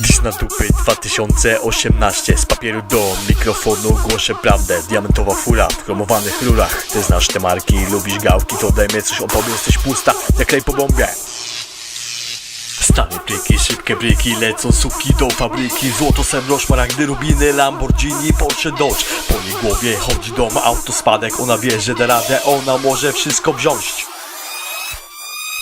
Dziś na dupy 2018 Z papieru do mikrofonu głoszę prawdę. Diamentowa fura w chromowanych rurach. Ty znasz te marki, lubisz gałki To dajmy coś o tobie, jesteś pusta Jak klej po bombie Stare pliki, szybkie bryki, lecą suki do fabryki. Złoto, srebro, szmaragdy, rubiny, Lamborghini, Porsche, Dodge. Po jej głowie chodzi dom, autospadek. Ona wie, że da radę, ona może wszystko wziąć.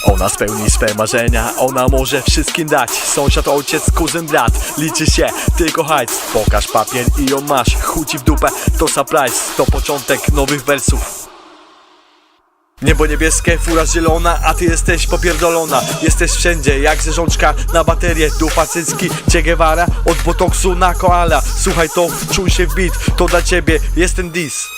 Ona spełni swe marzenia, ona może wszystkim dać. Sąsiad, ojciec, kuzyn, brat. Liczy się tylko hajs. Pokaż papier i ją masz. Chuci w dupę, to surprise. To początek nowych wersów Niebo niebieskie, fura zielona, a ty jesteś popierdolona. Jesteś wszędzie, jak rzeżączka na baterię Dupa cycki, Che Guevara, od botoksu na koala. Słuchaj to, czuj się w beat, to dla ciebie jest ten dis.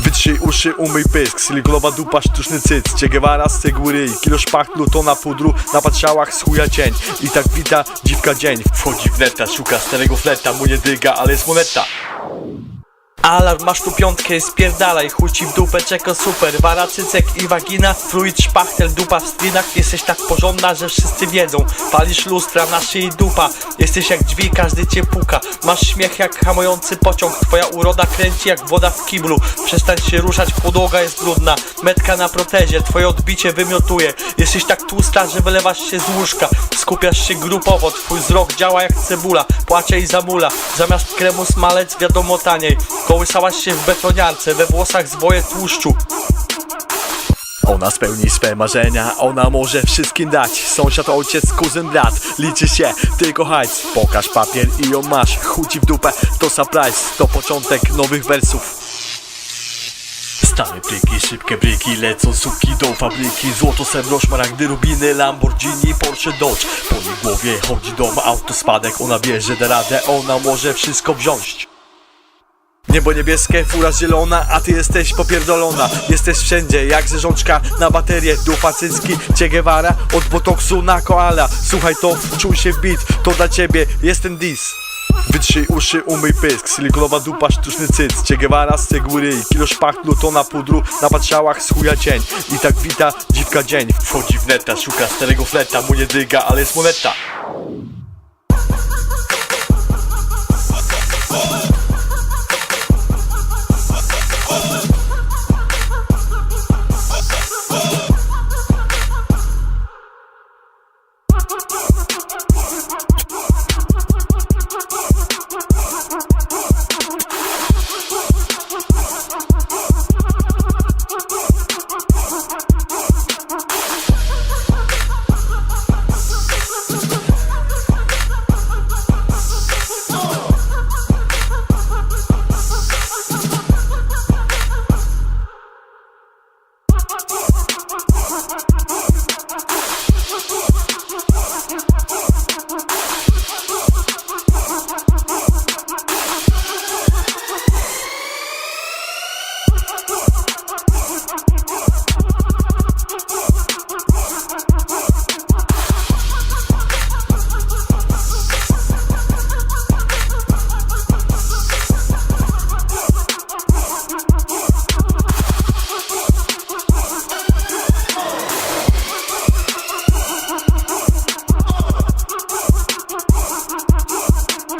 Wytrzyj uszy, umyj pysk, silikowa dupa, sztuczny cyc. Che Guevara z cegły ryj, kilo szpachlu, tona pudru Na patrzałach z chuja cień. I tak wita dziwka dzień. Wchodzi w neta, szuka starego fleta Mu nie dyga, ale jest moneta Alarm, masz tu piątkę, spierdalaj Chuj ci w dupę, czeko super. Wara, i wagina Fluid, szpachtel, dupa w strinach. Jesteś tak porządna, że wszyscy wiedzą. Palisz lustra na szyi dupa. Jesteś jak drzwi, każdy cię puka. Masz śmiech jak hamujący pociąg. Twoja uroda kręci jak woda w kiblu. Przestań się ruszać, podłoga jest brudna. Metka na protezie, twoje odbicie wymiotuje. Jesteś tak tłusta, że wylewasz się z łóżka. Skupiasz się grupowo, twój wzrok działa jak cebula. Płacze i zamula. Zamiast kremu smalec wiadomo taniej Kołysałaś się w betoniarce, we włosach zwoje tłuszczu. Ona spełni swe marzenia, ona może wszystkim dać. Sąsiad, ojciec, kuzyn, brat Liczy się tylko hajs. Pokaż papier i ją masz Chuci w dupę, to surprise To początek nowych wersów. Stare pliki, szybkie bryki, lecą suki do fabryki. Złoto, srebro, szmaragdy, rubiny, Lamborghini, Porsche, Dodge. Po jej głowie chodzi dom, autospadek Ona wie, że da radę, ona może wszystko wziąć Niebo niebieskie, fura zielona, a ty jesteś popierdolona. Jesteś wszędzie, jak rzeżączka na baterię Dupa cycki, Che Guevara, od botoksu na koala. Słuchaj to, czuj się w beat, to dla ciebie jest ten dis. Wytrzyj uszy, umyj pysk, silikowa dupa, sztuczny cyc. Che Guevara z cegły ryj, kilo szpachlu, tona pudru Na patrzałach z chuja cień. I tak wita dziwka dzień. Wchodzi w neta, szuka starego fleta Mu nie dyga, ale jest moneta